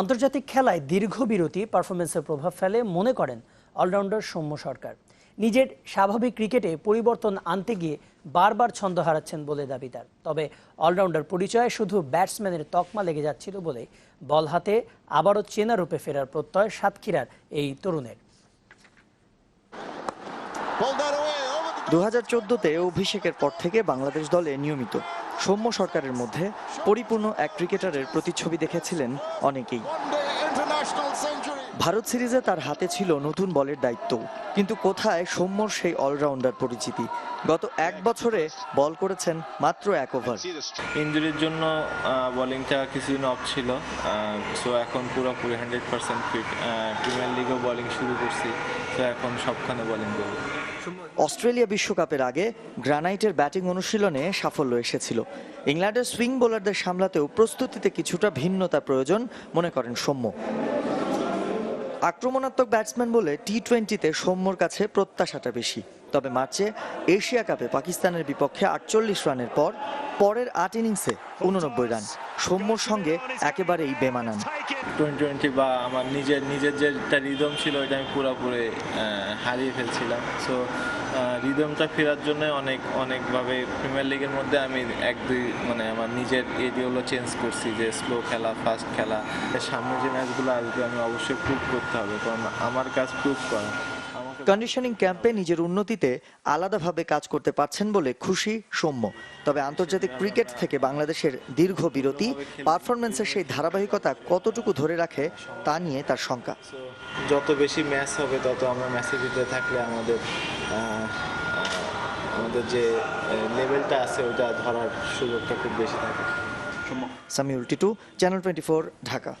আন্তর্জাতিক খেলায় দীর্ঘ বিরতি পারফরমেন্সের প্রভাব ফেলে মনে করেন অলরাউন্ডার সৌম্য সরকার। নিজের স্বাভাবিক ক্রিকেটে পরিবর্তন আনতে গিয়ে বারবার ছন্দ হারাচ্ছেন বলে দাবি তার। তবে অলরাউন্ডার পরিচয়ে শুধু ব্যাটসম্যানের তকমা লেগে যাচ্ছিল বলে বল হাতে আবারও চেনা রূপে ফেরার প্রত্যয় সাতক্ষীরার এই তরুণের। দু হাজার চোদ্দোতে অভিষেকের পর থেকে বাংলাদেশ দলে নিয়মিত সৌম্য সরকারের মধ্যে পরিপূর্ণ এক ক্রিকেটারের প্রতিচ্ছবি দেখেছিলেন অনেকেই। ভারত সিরিজে তার হাতে ছিল নতুন বলের দায়িত্ব। কিন্তু কোথায় সৌম্যর সেই অলরাউন্ডার পরিচিতি? গত এক বছরে বল করেছেন মাত্র এক ওভার। ইঞ্জুরির জন্য বোলিংটা কিছুদিন অফ ছিল সো এখন পুরো পুরোপুরি হান্ড্রেড পার্সেন্ট ফিট প্রিমিয়ার লিগেও বোলিং শুরু করছি তো এখন সবখানে বোলিং করব। অস্ট্রেলিয়া বিশ্বকাপের আগে গ্রানাইটের ব্যাটিং অনুশীলনে সাফল্য এসেছিল। ইংল্যান্ডের সুইং বোলারদের সামলাতেও প্রস্তুতিতে কিছুটা ভিন্নতা প্রয়োজন মনে করেন সৌম্য। আক্রমণাত্মক ব্যাটসম্যান বলে টি টোয়েন্টিতে সৌম্যর কাছে প্রত্যাশাটা বেশি। তবে মার্চে এশিয়া কাপে পাকিস্তানের বিপক্ষে আটচল্লিশ রানের পর পরের আট ইনিংসে উননব্বই রান। সৌম্যর সঙ্গে একেবারেই বেমানান। টোয়েন্টি টোয়েন্টি বা আমার নিজের নিজের যেটা রিদম ছিল ওইটা আমি পুরোপুরি হারিয়ে ফেলছিলাম। সো রিদমটা ফেরার জন্য অনেক, অনেকভাবে প্রিমিয়ার লিগের মধ্যে আমি এক, দুই মানে আমার নিজের এরিয়াগুলো চেঞ্জ করছি যে স্লো খেলা ফাস্ট খেলা। সামনে যে ম্যাচগুলো আসবে আমি অবশ্যই প্রুভ করতে হবে, কারণ আমার কাজ প্রুভ করা। কন্ডিশনিং ক্যাম্পে নিজের উন্নতিতে আলাদাভাবে কাজ করতে পারছেন বলে খুশি সৌম্য। তবে আন্তর্জাতিক ক্রিকেট থেকে বাংলাদেশের দীর্ঘ বিরতি পারফরমেন্সের সেই ধারাবাহিকতা কতটুকু ধরে রাখে তা নিয়ে তার শঙ্কা। যত বেশি ম্যাচ হবে তত আমরা ম্যাচের ভিতরে থাকলে আমাদের আমাদের যে লেভেলটা আছে ওটা ধরার সুযোগটা খুব বেশি থাকে। Samiul Titu channel twenty Dhaka.